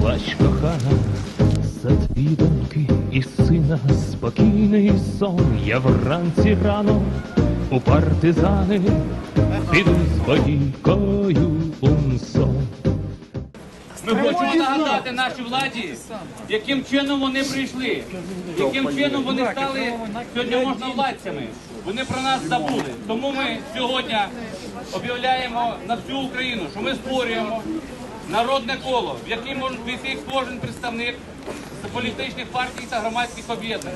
плач кохана, за твій доньки і сина спокійний сон. Я вранці рано у партизани піду з бойкою унсон. Ми хочемо нагадати нашій владі, яким чином вони прийшли, яким чином вони стали сьогодні можновладцями. Вони про нас забули. Тому ми сьогодні об'являємо на всю Україну, що ми створюємо народне коло, в якій може війти кожен представник політичних партій та громадських об'єднань.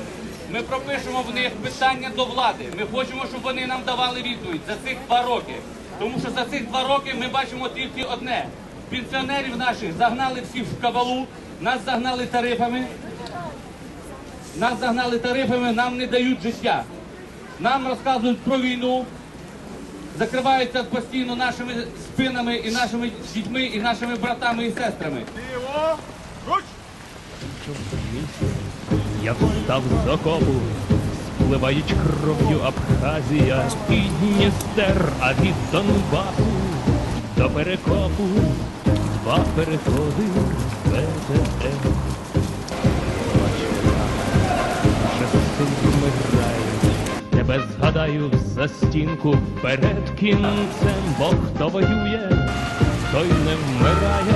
Ми пропишемо в них питання до влади. Ми хочемо, щоб вони нам давали відповідь за цих два роки. Тому що за цих два роки ми бачимо тільки одне. Пенсіонерів наших загнали всіх в кабалу, нас загнали тарифами. Нас загнали тарифами, нам не дають життя. Нам розказують про війну, закриваються постійно нашими спинами і нашими дітьми, і нашими братами і сестрами. Я встав з окопу, спливають кров'ю Абхазія і Дністер, а від Донбасу до перекопу два переходи ВТМ. Часи вмирають, тебе згадаю за стінку перед кінцем, бо хто воює, той не вмирає.